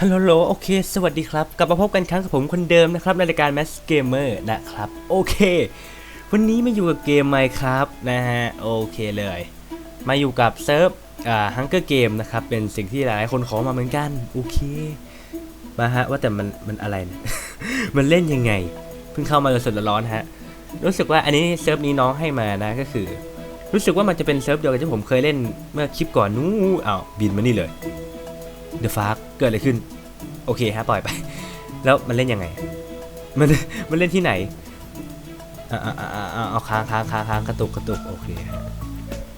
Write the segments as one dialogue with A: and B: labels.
A: ฮัลโหลโอเค สวัสดีครับ กลับมาพบกันครั้งกับผมคนเดิมนะครับ ในรายการ Mass Gamer นะครับ โอเค วันนี้มาอยู่กับเกม Minecraft นะฮะ โอเคเลย มาอยู่กับเซิร์ฟอ่า Hunger Game นะครับ เป็นสิ่งที่หลายคนขอมาเหมือนกัน โอเค มาฮะ ว่าแต่มัน มันอะไรนี่ยมันเล่นยังไง เพิ่งเข้ามาสดร้อนฮะ รู้สึกว่าอันนี้เซิร์ฟนี้น้องให้มานะก็คือ รู้สึกว่ามันจะเป็นเซิร์ฟเดียวกับที่ผมเคยเล่นเมื่อคลิปก่อนนู้นอ้าวบินมานี่เลย เดอะฟาร์เกิดอะไรขึ้น โอเคฮะปล่อยไป แล้วมันเล่นยังไง มันมันเล่นที่ไหนอ่าอ่าอ่าอ่าเอาค้างค้างค้างค้างกระตุกกระตุกโอเคฮะ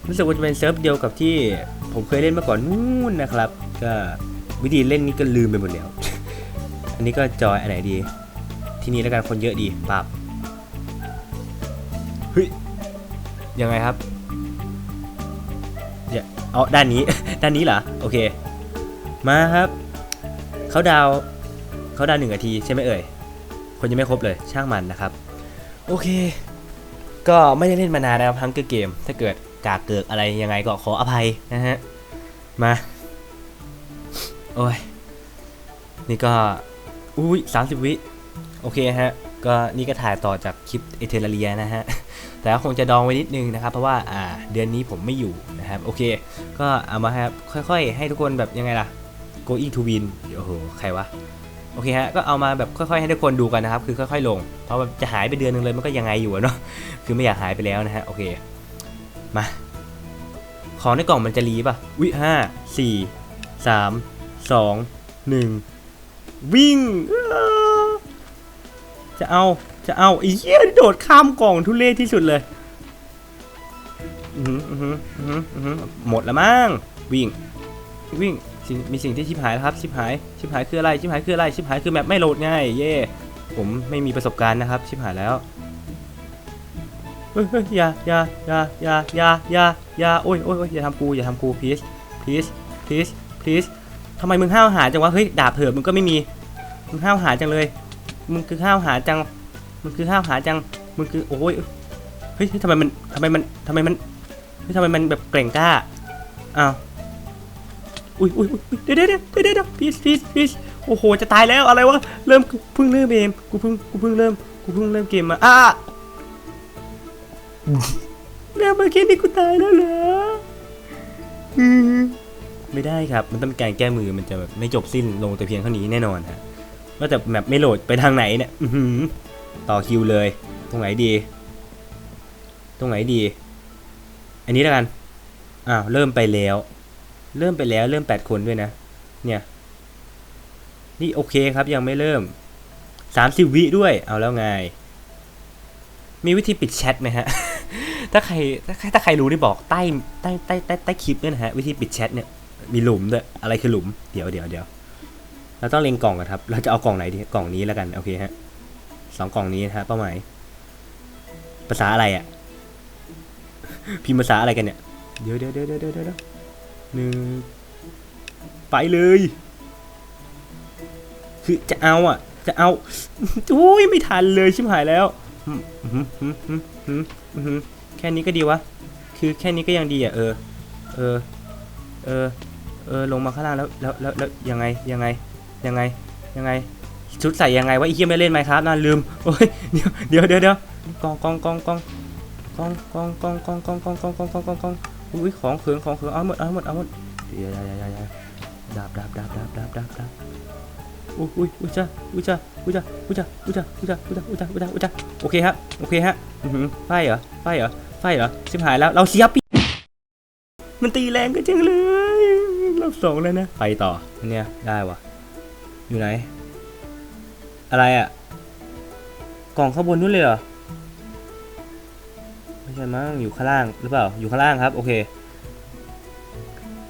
A: รู้สึกว่าจะเป็นเซิร์ฟเดียวกับที่ผมเคยเล่นมาก่อนนู่นนะครับ ก็วิธีเล่นนี่ก็ลืมไปหมดแล้ว อันนี้ก็จอยอันไหนดี ที่นี่แล้วกันคนเยอะดีปับเฮ้ยยังไงครับอย่าเอาด้านนี้ ด้านนี้เหรอ โอเค มาครับเขาดาวเขาดาวหนึ่งนาทีใช่ไหมเอ่ย คนยังไม่ครบเลยช่างมันนะครับ โอเค ก็ไม่ได้เล่นมานานนะครับทั้งเกม ถ้าเกิดกากเกิกอะไรยังไงก็ขออภัยนะฮะ มา โอ้ย นี่ก็ อุ้ยสามสิบวิ โอเคฮะ ก็นี่ก็ถ่ายต่อจากคลิปเอเทเรียนะฮะ แต่ก็คงจะดองไว้นิดนึงนะครับ เพราะว่าอ่าเดือนนี้ผมไม่อยู่นะครับ โอเค ก็เอามาครับ ค่อย ๆ ให้ทุกคนแบบยังไงล่ะ going to win โอ้โห ใครวะ โอเคฮะ ก็เอามาแบบค่อยๆ ให้ทุกคนดูกันนะครับ คือค่อยๆ ลง เพราะจะหายไปเดือนหนึงเลยมันก็ยังไงอยู่เนาะ คือไม่อยากหายไปแล้วนะฮะ โอเค มา ของในกล่องมันจะรีป่ะ วิห้าสี่สามสองหนึ่งวิ่ง จะเอา จะเอาไอ้เหี้ยโดดข้ามกล่องทุเรศที่สุดเลยอือหืออือหืออือหืออือหือหมดแล้วมั้งวิ่ง วิ่ง สิ่งมีสิ่งที่ชิบหายแล้วครับชิบหายชิบหายคืออะไรชิบหายคืออะไรชิบหายคือแมปไม่โหลดง่ายเย่ผมไม่มีประสบการณ์นะครับชิบหายแล้วเฮ้ยเฮ้ยอย่าอย่าอย่าอย่าอย่าอย่าอย่าโอ้ยโอ้ยโอ้ยอย่าทำกูอย่าทำกู please please please please ทำไมมึงห้าวหาจังวะเฮ้ยดาบเถื่อมึงก็ไม่มีมึงห้าวหาจังเลยมึงคือห้าวหาจังมึงคือห้าวหาจังมึงคือโอ้ยเฮ้ยเฮ้ยทำไมมันทำไมมันทำไมมันเฮ้ยทำไมมันแบบเกร่งกล้าอ้าว อุ้ยอุ้ยอุ้ยเดี๋ยวเดี๋ยวเดี๋ยวเดี๋ยวเดี๋ยวพีชพีชพีชโอ้โห จะตายแล้วอะไรวะ เริ่มเพิ่งเริ่มเกมกูเพิ่งกูเพิ่งเริ่มกูเพิ่งเริ่มเกมมาอะแล้วเมื่อกี้นี่กูตายแล้วเหรออืมไม่ได้ครับ มันต้องมีการแก้มือมันจะแบบไม่จบสิ้นลงแต่เพียงเท่านี้แน่นอนฮะว่าแต่แมปไม่โหลดไปทางไหนเนี่ยอื้อหือต่อคิวเลย ตรงไหนดี ตรงไหนดี อันนี้แล้วกันอ้าวเริ่มไปแล้ว เริ่มไปแล้วเริ่ม 8 คนด้วยนะ เนี่ย นี่โอเคครับยังไม่เริ่ม 30 วิด้วย เอาแล้วไง มีวิธีปิดแชทไหมฮะถ้าใครถ้าใครถ้าใครรู้นี่บอกใต้ใต้ใต้ใต้ใต้คลิปด้วยนะฮะ วิธีปิดแชทเนี่ยมีหลุมด้วยอะไรคือหลุม เดี๋ยวเดี๋ยวเดี๋ยวเราต้องเล็งกล่องกันครับ เราจะเอากล่องไหนดีกล่องนี้แล้วกันโอเคฮะสองกล่องนี้นะฮะเป้าหมายภาษาอะไรอะ่ะพิมพ์ภาษาอะไรกันเนี่ย เดี๋ยวเดี๋ยวเดี๋ยวเดี๋ยวเดี๋ยว หนึ่งไปเลย คือจะเอาอะ จะเอาอุ้ยไม่ทันเลยชิบหายแล้วอืมอืมอืมอืมอืมอืมแค่นี้ก็ดีวะ คือแค่นี้ก็ยังดีอะเออ เออ เออ เออลงมาข้างล่างแล้วแล้วแล้วแล้วยังไงยังไงยังไงยังไงชุดใส่ยังไงวะไอ้เหี้ยไม่เล่นไหมครับน่าลืมโอ้ยเดี๋ยวเดี๋ยวเดี๋ยวเดี๋ยวกองกองกองกองกองกองกองกองกองกองกองกองกองกองก อุ้ยของเขิงของเขิงเอาหมดเอาหมดเอาหมดเดี๋ยวเดี๋ยวเดี๋ยวเดี๋ยวดาบดาบดาบดาบดาบดาบดาบอุ้ยอุ้ยอุ้ยจ้าอุ้ยจ้าอุ้ยจ้าอุ้ยจ้าอุ้ยจ้าอุ้ยจ้าอุ้ยจ้าอุ้ยจ้าอุ้ยจ้าอุ้ยจ้าโอเคฮะโอเคฮะอือหือไฟเหรอไฟเหรอไฟเหรอชิบหายแล้วเราเสียปีมันตีแรงกันจังเลยรอบสองแล้วนะไปต่อเนี้ยได้วะอยู่ไหน อะไรอะกล่องข้างบนนู้นเลยเหรอ ใช่มั้งอยู่ข้างล่างหรือเปล่าอยู่ข้างล่างครับโอเค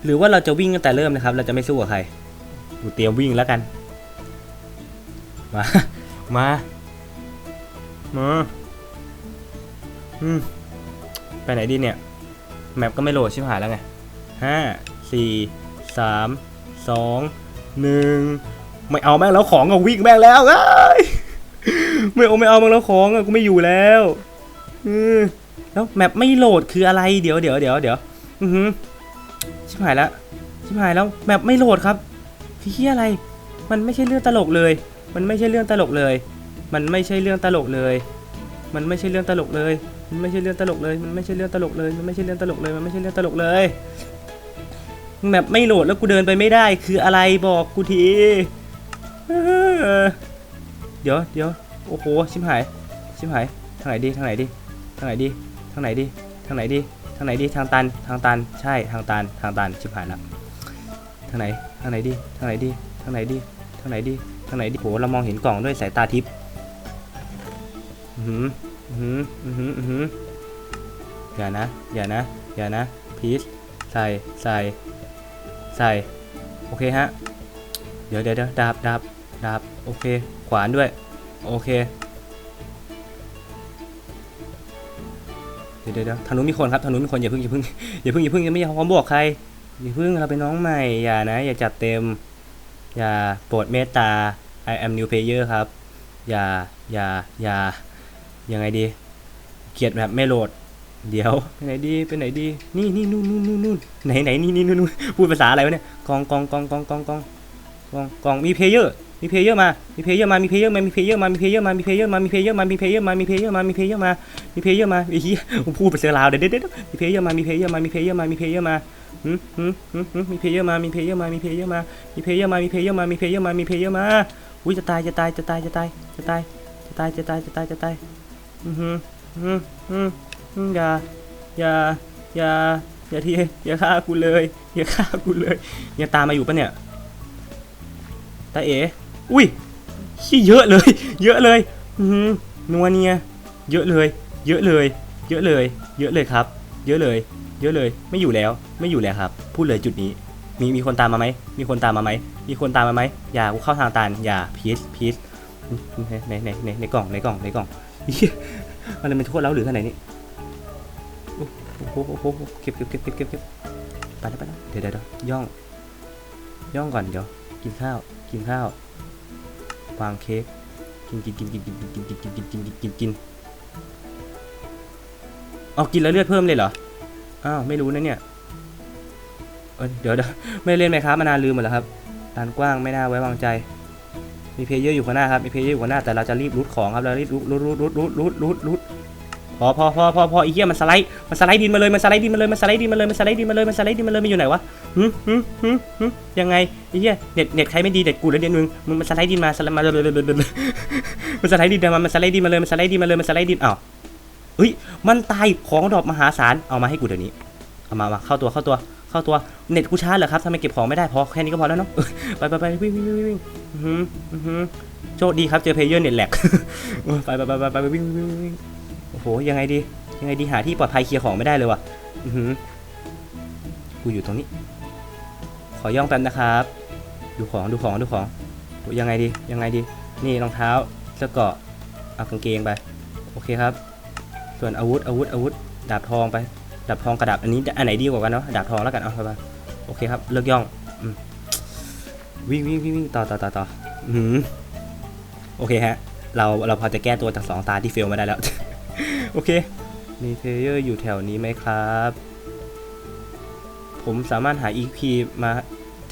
A: หรือว่าเราจะวิ่งตั้งแต่เริ่มนะครับ เราจะไม่สู้กับใครกูเตรียมวิ่งแล้วกันมามามาอืมไปไหนดีเนี่ย แมปก็ไม่โหลดชิบหายแล้วไงห้าสี่สามสองหนึ่งไม่เอาแม่งแล้วของอะวิ่งแม่งแล้วเอ้ไม่เอาไม่เอาแม่งแล้วของอะกูไม่อยู่แล้วอือ แล้วแมปไม่โหลดคืออะไรเดี๋ยวเดี๋ยวเดี๋ยวเดี๋ยวอือหือชิบหายแล้วชิบหายแล้วแมปไม่โหลดครับคือเฮียอะไร มันไม่ใช่เรื่องตลกเลย มันไม่ใช่เรื่องตลกเลย มันไม่ใช่เรื่องตลกเลย มันไม่ใช่เรื่องตลกเลย มันไม่ใช่เรื่องตลกเลย มันไม่ใช่เรื่องตลกเลย มันไม่ใช่เรื่องตลกเลย มันไม่ใช่เรื่องตลกเลยแบบไม่โหลดแล้วกูเดินไปไม่ได้ คืออะไรบอกกูทีเดี๋ยวเดี๋ยวโอ้โหชิมหายชิมหายทางไหนดีทางไหนดีทางไหนดีางไหนดีทางไหนดีทางไหนดีทางตันทางตันใช่ทางตันทางตันชิบหายละทางไหนทางไหนดีทางไหนดีทางไหนดีทางไหนดีทางไหนดีโหเรามองเห็นกล่องด้วยสายตาทิพย์อือหืออือหืออือหืออือหือย่านะ อย่านะ อย่านะพีซใส่ใส่ใส่โอเคฮะเดี๋ยวเดี๋ยวเดี๋ยวดาบดาบดาบโอเค ขวานด้วย โอเค เดี๋ยวเดี๋ยวทางนู้นมีคนครับทางนู้นมีคนอย่าเพิ่งอย่าเพิ่งอย่าเพิ่งอย่าเพิ่งอย่าไม่อยากพร้อมบอกใครอย่าเพิ่งเราเป็นน้องใหม่อย่านะ อย่าจัดเต็ม อย่าโปรดเมตตา I am new player ครับ อย่าอย่าอย่ายังไงดี เกียดแบบไม่โหลด เดี๋ยวไปไหนดีไปไหนดีนี่นี่นู่นนู่นนู่นนู่นไหนไหนนี่นี่นู่นนู่นพูดภาษาอะไรวะเนี่ยกองกองกองกองกองกองกองกองมีเพลเยอร์ มีเพลเยอร์มา มีเพลเยอร์มา มีเพลเยอร์มา มีเพลเยอร์มา มีเพลเยอร์มา มีเพลเยอร์มา มีเพลเยอร์มา มีเพลเยอร์มา มีเพลเยอร์มา มีเพลเยอร์มา มีเพลเยอร์มาไอ้เหี้ยผมพูดไปเสือลาวเดี๋ยวเดี๋ยวเดี๋ยวมีเพลเยอร์มา มีเพลเยอร์มา มีเพลเยอร์มา มีเพลเยอร์มาหืมหืมหืมหืมมีเพลเยอร์มา มีเพลเยอร์มา มีเพลเยอร์มา มีเพลเยอร์มา มีเพลเยอร์มา มีเพลเยอร์มา มีเพลเยอร์มา อุ้ยจะตาย จะตาย จะตาย จะตาย จะตาย จะตาย จะตาย จะตาย จะตายอือหืมอืมอืมอย่า อย่า อย่า อย่าทีอย่าฆ่ากูเลย อย่าฆ่ากูเลย อย่าตามมาอยู่ปะเนี่ย ตาเอ๋ อุ้ยขี้เยอะเลย เยอะเลยอือหือนัวเนียเยอะเลย เยอะเลย เยอะเลย เยอะเลยครับ เยอะเลย เยอะเลย ไม่อยู่แล้ว ไม่อยู่แล้วครับ พูดเลยจุดนี้ มีมีคนตามมาไหม มีคนตามมาไหม มีคนตามมาไหม อย่ากูเข้าทางตัน อย่าพีชพีชในในในในกล่อง ในกล่อง ในกล่องเหี้ยอะไรมันโทษแล้วหรือขนาดไหนนี่โอ้โหโอ้โหโอ้โหเก็บเก็บเก็บเก็บเก็บเก็บไปแล้วไปแล้วเดี๋ยวเดี๋ยวเดี๋ยวย่อง ย่องก่อนเดี๋ยว กินข้าว กินข้าว วางเค้กกินกินกินกินกินกินกินกินกินกินกินกินกินเอากินแล้วเลือดเพิ่มเลยเหรอ อ้าวไม่รู้นะเนี่ยเดี๋ยวเดี๋ยวไม่เล่นไหมครับมานานลืมหมดแล้วครับลานกว้างไม่น่าไว้วางใจ มีเพลเยอร์อยู่ข้างหน้าครับ มีเพลเยอร์อยู่ข้างหน้าแต่เราจะรีบรูดของครับ เรารีบรูดรูดรูดรูดรูดรูดรูดรูด พอพอพอพอพอไอีเหี้ยมันสไลด์มันสไลด์ดินมาเลยมันสไลด์ดินมาเลยมันสไลด์ดินมาเลยมันสไลด์ดินมาเลยมันสไลด์ดินมาเลยมันอยู่ไหนวะหึหึหึหึยังไงไอ้เหี้ยเน็ตเน็ตใครไม่ดีเน็ตกูแล้วเน็ตมึงมึงมันสไลด์ดินมาสไลด์มามันสไลด์ดินมามันสไลด์ดินมาเลยมันสไลด์ดินมาเลยมันสไลด์ดินอ้าวเฮ้ยมันตายของดอกมหาศาลเอามาให้กูเดี๋ยวนี้เอามามาเข้าตัวเข้าตัวเข้าตัวเน็ตกูช้าเหรอครับทำไมเก็บของไม่ได้พอแค่นี้ก็พอแล้วเนาะไปไปไปวิ่งวิ่งวิ่งวิ่งหืออื้อหือโชคดีครับเจอเพลเยอร์เน็ตแหลกไปไปไปไปไปวิ่งวิ่งวิ่ง อ้โหยังไงดียังไงดีหาที่ปลอดภัยเคลียร์ของไม่ได้เลยว่ะอือหือกูอยู่ตรงนี้ ขอย่องแป๊บนะครับ ดูของดูของดูของยังไงดียังไงดี นี่รองเท้าเสื้อเกราะเอากางเกงไป โอเคครับ ส่วนอาวุธอาวุธอาวุธดาบทองไปดาบทองกระดาบอันนี้อันไหนดีกว่ากันเนาะดาบทองแล้วกันเอาไปโอเคครับเลิกย่องวิ่งวิ่งวิ่งวิ่งต่อต่อต่อต่ออโอเคฮะเราเราพอจะแก้ตัวจากสองตาที่เฟลมาได้แล้ว โอเค มีเพลเยอร์อยู่แถวนี้ไหมครับ ผมสามารถหา EP มา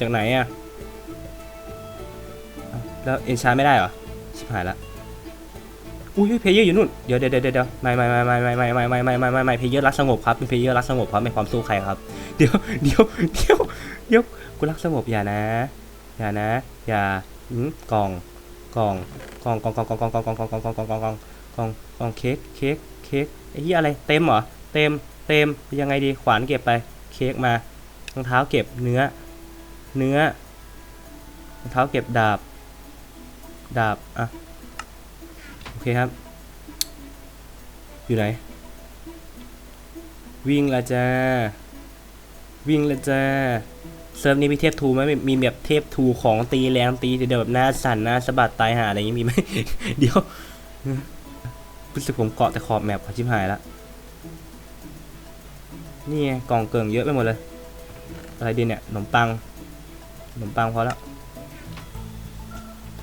A: จากไหนอะแล้วเอนชาไม่ได้เหรอ ชิบหายละ อุ้ยเพลเยอร์อยู่นู่นเดี๋ยวเดี๋ยวเดี๋ยวเดี๋ยวไม่ไม่ไม่ไม่ไม่ไม่ไม่ไม่ไม่ไม่ไม่เพลเยอร์รักสงบครับเป็นเพลเยอร์รักสงบครับไม่ความสู้ใครครับ เดี๋ยวเดี๋ยวเดี๋ยวเดี๋ยวกูรักสงบอย่านะ อย่านะ อย่าอืมกองกองกองกล่องกล่องกล่องกล่องกล่องกล่องกล่องกล่องกล่องกล่องกล่องกล่องกล่องกล่องเค้กเค้ก เค้กไอ้ที่อะไรเต็มเหรอเต็มเต็มยังไงดีขวานเก็บไปเค้กมารองเท้าเก็บเนื้อ เนื้อรองเท้าเก็บดาบ ดาบอะโอเคครับ อยู่ไหน วิ่งละจ้าวิ่งละจ้าเซิร์ฟนี้มีเทพทูไหมมีมีแบบเทพทูของตีแรงตีเดี๋ยวแบบหน้าสั่นหน้าสะบัดตายหาอะไรอย่างงี้มีไหมเดี๋ยว รู้สึกผมเกาะแต่ขอบแมปขอชิบหายละนี่ไงกล่องเกิงเยอะไปหมดเลย อะไรดีเนี่ยขนมปังขนมปังพอแล้ว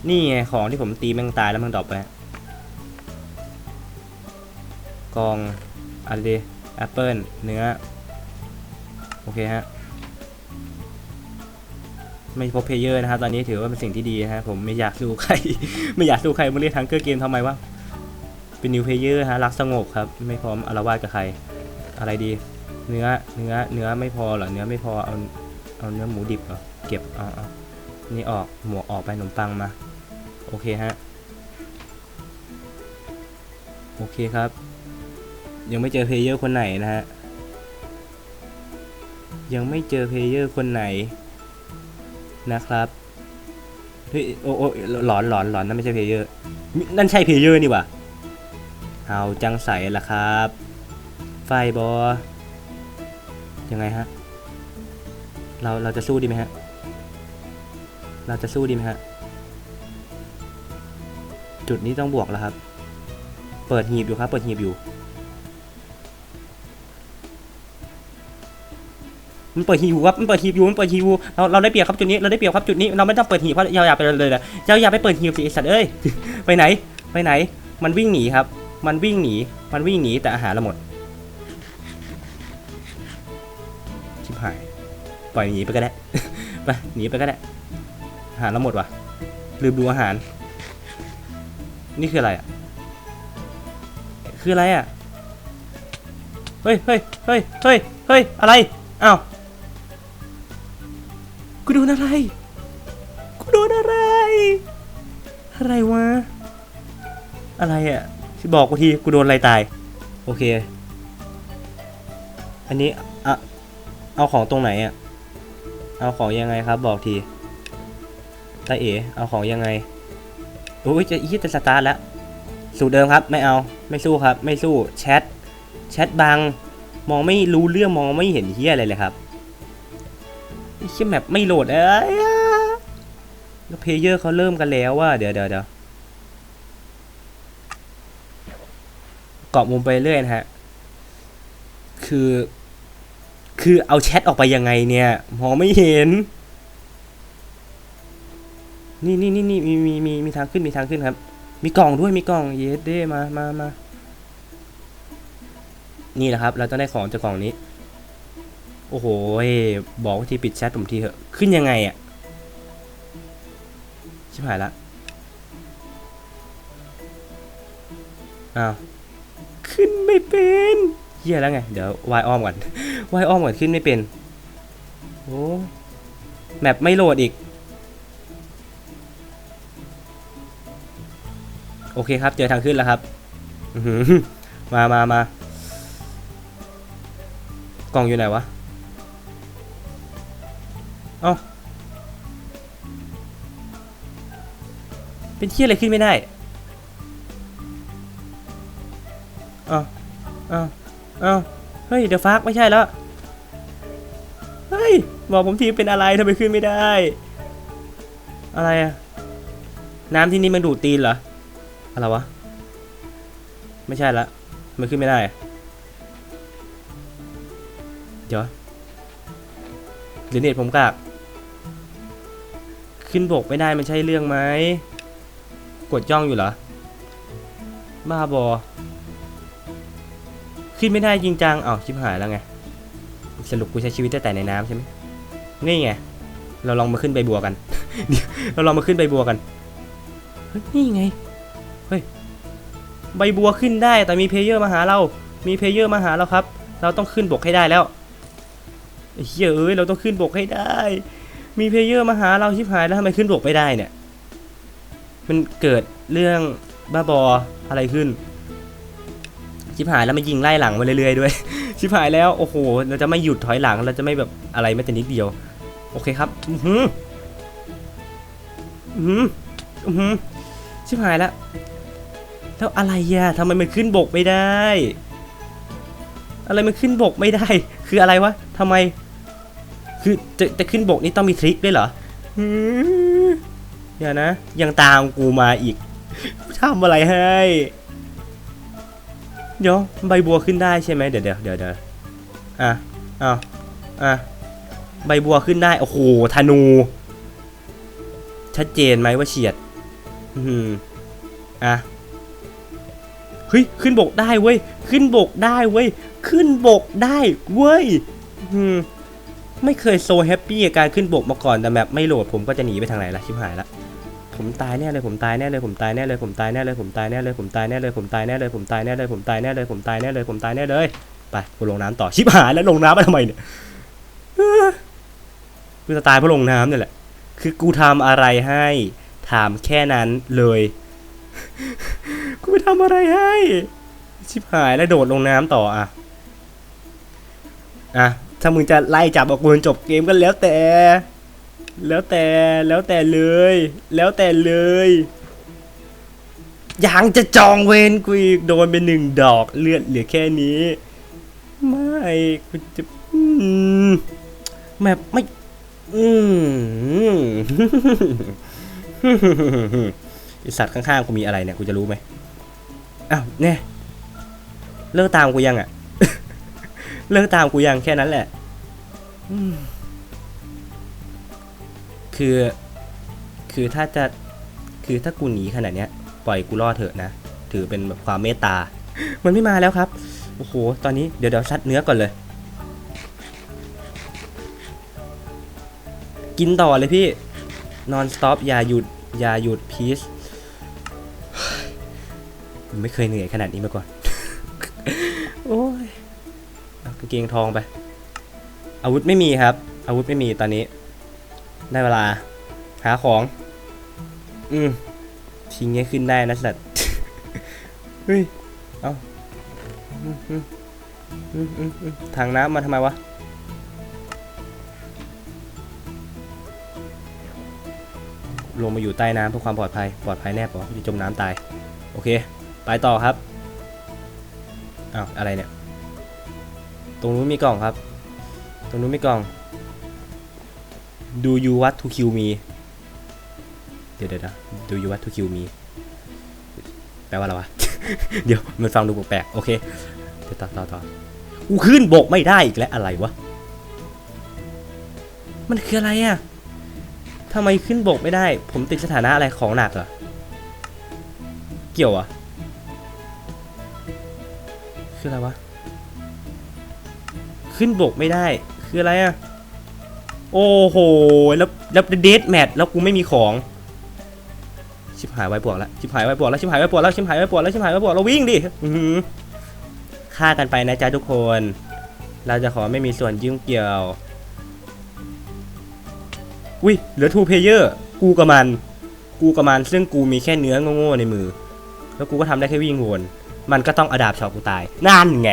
A: นี่ไงของที่ผมตีแม่งตายแล้วมันดรอปไปกองอะไรดีแอปเปิลเนื้อ โอเคฮะ ไม่พบเพเยอร์นะครับ ตอนนี้ถือว่าเป็นสิ่งที่ดีนะฮะ ผมไม่อยากสู้ใคร ไม่อยากสู้ใครมาเล่นทังเกอร์เกมทำไมวะ เป็นนิวเพเยอร์ฮะรักสงบครับ ไม่พร้อมอารวาสกับใคร อะไรดี เนื้อเนื้อเนื้อไม่พอเหรอเนื้อไม่พอเอาเอาเนื้อหมูดิบเหรอเก็บเอาเอานี่ออกหมวกออกไปขนมปังมา โอเคฮะ โอเคครับ ยังไม่เจอเพเยอร์คนไหนนะฮะ ยังไม่เจอเพเยอร์คนไหนนะครับเฮ้ยโอ้โอ้หลอนหลอนหลอนนั่นไม่ใช่เพเยอร์ นั่นใช่เพเยอร์นี่หว่า เอาจังใสล่ะครับ ไฟบอยังไงฮะ เราเราจะสู้ดีไหมฮะ เราจะสู้ดีไหมฮะ จุดนี้ต้องบวกแล้วครับ เปิดหีบอยู่ครับ เปิดหีบอยู่ มันเปิดหีบอยู่ครับ มันเปิดหีบอยู่ มันเปิดหีบอยู่ เราเราได้เปรียบครับจุดนี้ เราได้เปรียบครับจุดนี้ เราไม่ต้องเปิดหีบเพราะเราอย่าไปเลยนะเราอย่าไปเปิดหีบสิไอสัตว์เอ้ย ไปไหน ไปไหน มันวิ่งหนีครับ มันวิ่งหนี มันวิ่งหนีแต่อาหารเราหมด ชิบหาย ปล่อยหนีไปก็ได้ ไปหนีไปก็ได้ อาหารเราหมดว่ะ ลืมดูอาหาร นี่คืออะไรอะ คืออะไรอะ เฮ้ยเฮ้ยเฮ้ยเฮ้ยเฮ้ยอะไรอ้าวกูโดนอะไร กูโดนอะไร อะไรวะ อะไรอะ บอกกูทีกูโดนอะไรตาย โอเค อันนี้อะเอาของตรงไหนอะ เอาของยังไงครับ บอกทีตาเอ๋เอาของยังไงโอ้ยจะอีจะสตาร์ทแล้ว สูตรเดิมครับ ไม่เอาไม่สู้ครับ ไม่สู้แชทแชทบังมองไม่รู้เรื่องมองไม่เห็นเฮียอะไรเลยครับไอ้เชี่ยแมปไม่โหลดเอ้ยแล้วเพลเยอร์เขาเริ่มกันแล้วว่าเดี๋ยวเดี๋ยวเดี๋ยว เกาะมุมไปเรื่อยนะฮะ คือ คือเอาแชทออกไปยังไงเนี่ยมองไม่เห็น นี่นี่นี่นี่มีมีมีมีทางขึ้นมีทางขึ้นครับ มีกล่องด้วยมีกล่องเยสเด้มามามานี่แหละครับ เราต้องได้ของจากกล่องนี้ โอ้โห บอกวิธีปิดแชทผมทีเถอะ ขึ้นยังไงอะ่ะ ชิบหายละ อ้าว ขึ้นไม่เป็นเฮียแล้วไง เดี๋ยววายอ้อมก่อนวายอ้อมก่อนขึ้นไม่เป็น โอ้แมปไม่โหลดอีก โอเคครับ เจอทางขึ้นแล้วครับ มามามากล่องอยู่ไหนวะ เอ้า เป็นที่อะไรขึ้นไม่ได้ อ้าเอ้าเฮ้ยเดี๋ยวฟักไม่ใช่แล้ว เฮ้ย บอกผมทีเป็นอะไรทำไมขึ้นไม่ได้ อะไรอะน้ำที่นี่มันดูดตีนเหรอ อะไรวะ ไม่ใช่ละมันขึ้นไม่ได้ เดี๋ยวหรือเน็ตผมกากขึ้นบกไม่ได้มันใช่เรื่องไหม กดจ้องอยู่เหรอ บ้าบอ ขึ้นไม่ได้จริงจังอ้าวชิบหายแล้วไงสรุปกูใช้ชีวิตแต่แต่ในน้ำใช่ไหมนี่ไงเราลองมาขึ้นใบบัวกัน เราลองมาขึ้นใบบัวกัน นี่ไง เฮ้ย ใบบัวขึ้นได้ แต่มีเพลเยอร์มาหาเรา มีเพลเยอร์มาหาเราครับ เราต้องขึ้นบกให้ได้แล้วเฮ้ยเอ้ยเราต้องขึ้นบกให้ได้ มีเพลเยอร์มาหาเราชิบหายแล้วทำไมขึ้นบกไม่ได้เนี่ย มันเกิดเรื่องบ้าบออะไรขึ้น ชิบหายแล้วมันยิงไล่หลังมาเรื่อยๆด้วย ชิบหายแล้วโอ้โห เราจะไม่หยุดถอยหลังเราจะไม่แบบอะไรแม้แต่นิดเดียว โอเคครับอือหืออือหืออือหือชิบหายแล้วแล้วอะไรอะทำไมมันขึ้นบกไม่ได้ อะไรมันขึ้นบกไม่ได้ คืออะไรวะทำไม คือจะจะขึ้นบกนี่ต้องมีทริคด้วยเหรอหืออย่านะ ยังตามกูมาอีกทำอะไรให้ เดี๋ยวใบบัวขึ้นได้ใช่ไหมเดี๋ยวเดี๋ยวเดี๋ยวเดี๋ยวอะอ้าวอะใบบัวขึ้นได้ โอ้โหธนู ชัดเจนไหมว่าเฉียด อืมอะเฮ้ยขึ้นบกได้เว้ย ขึ้นบกได้เว้ย ขึ้นบกได้เว้ย อืมไม่เคยโซแฮปปี้กับการขึ้นบกมาก่อนแต่แบบไม่โหลดผมก็จะหนีไปทางไหนละชิบหายละ ผมตายแน่เลยผมตายแน่เลยผมตายแน่เลยผมตายแน่เลยผมตายแน่เลยผมตายแน่เลยผมตายแน่เลยผมตายแน่เลยผมตายแน่เลยผมตายแน่เลยผมตายแน่เลยไปกูลงน้ำต่อชิบหายแล้วลงน้ำมาทำไมเนี่ยเอ้อกูจะตายเพราะลงน้ำเนี่ยแหละ คือกูทำอะไรให้ถามแค่นั้นเลยกูไปทำอะไรให้ ชิบหายแล้วโดดลงน้ำต่ออะอะถ้ามึงจะไล่จับออกกูจนจบเกมก็แล้วแต่ แล้วแต่แล้วแต่เลย แล้วแต่เลยยังจะจองเวรกูอีกโดนไปหนึ่งดอกเลือดเหลือแค่นี้ ไม่กูจะอืมแบบไม่อืมไอสัตว์ข้างๆกูมีอะไรเนี่ยกูจะรู้ไหมอ้าวเนี่ยเลิกตามกูยังอะ เลิกตามกูยังแค่นั้นแหละ อืม คือ คือถ้าจะ คือถ้ากูหนีขนาดเนี้ย ปล่อยกูรอดเถอะนะ ถือเป็นแบบความเมตตา มันไม่มาแล้วครับ โอ้โห ตอนนี้เดี๋ยวเดี๋ยวซัดเนื้อก่อนเลย กินต่อเลยพี่ นอนสต็อปอย่าหยุด อย่าหยุดพีซไม่เคยเหนื่อยขนาดนี้มาก่อน โอ้ยกางเกงทองไป อาวุธไม่มีครับ อาวุธไม่มีตอนนี้ ได้เวลา หาของ อืมทิ้งให้ขึ้นได้นะสัตว์เฮ้ย เอาอืมอืมอืมอืมทางน้ำมาทำไมวะ ลงมาอยู่ใต้น้ำเพื่อความปลอดภัย ปลอดภัยแน่ปะจะจมน้ำตาย โอเค ไปต่อครับอ้าวอะไรเนี่ย ตรงนู้นมีกล่องครับ ตรงนู้นมีกล่อง Do you want to kill me เดี๋ยวเดี๋ยวนะ Do you want to kill me แปลว่าอะไรวะ เดี๋ยวมันฟังดูแปลกๆโอเคเดี๋ยวต่อต่อต่อกูขึ้นบกไม่ได้อีกแล้วอะไรวะ มันคืออะไรอะทำไมขึ้นบกไม่ได้ ผมติดสถานะอะไรของหนักเหรอ เกี่ยวเหรอะคืออะไรวะ ขึ้นบกไม่ได้ คืออะไรอะ โอ้โห แล้วแล้วเดทแมทแล้วกูไม่มีของ ชิบหายไว้ปวกแล้ว ชิบหายไว้ปวกแล้ว ชิบหายไว้ปวกแล้ว ชิบหายไว้ปวกแล้ว ชิบหายไว้ปวกแล้ววิ่งดิฆ่ากันไปนะจ๊ะทุกคน เราจะขอไม่มีส่วนยุ่งเกี่ยว อุ้ย เหลือทูเพเยอร์ กูกับมัน กูกับมัน ซึ่งกูมีแค่เนื้อโง่ๆในมือ แล้วกูก็ทำได้แค่วิ่งวน มันก็ต้องอดาบชอกูตาย นั่นไง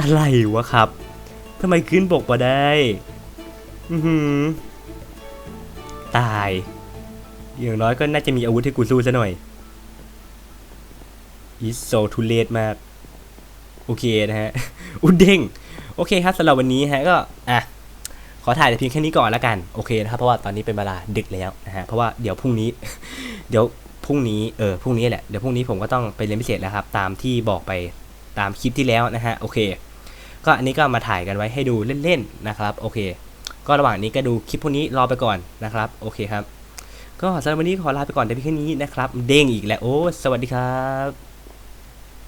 A: อะไรวะครับทำไมขึ้นบกมาได้อือหือตาย อย่างน้อยก็น่าจะมีอาวุธให้กูสู้ซะหน่อย is so too late มาก โอเคนะฮะ อุ้นเด้งโอเคครับสำหรับวันนี้ฮะก็ อะ ขอถ่ายแต่เพียงแค่นี้ก่อนแล้วกัน โอเคนะครับ เพราะว่าตอนนี้เป็นเวลาดึกแล้วนะฮะ เพราะว่าเดี๋ยวพรุ่งนี้ เดี๋ยวพรุ่งนี้ เออ พรุ่งนี้แหละ เดี๋ยวพรุ่งนี้ผมก็ต้องไปเรียนพิเศษแล้วครับ ตามที่บอกไป ตามคลิปที่แล้วนะฮะโอเค ก็อันนี้ก็มาถ่ายกันไว้ให้ดูเล่นๆนะครับโอเค ก็ระหว่างนี้ก็ดูคลิปพวกนี้รอไปก่อนนะครับโอเคครับ ก็สำหรับวันนี้ขอลาไปก่อนแต่เพียงแค่นี้นะครับ เด้งอีกแล้วโอ้สวัสดีครับ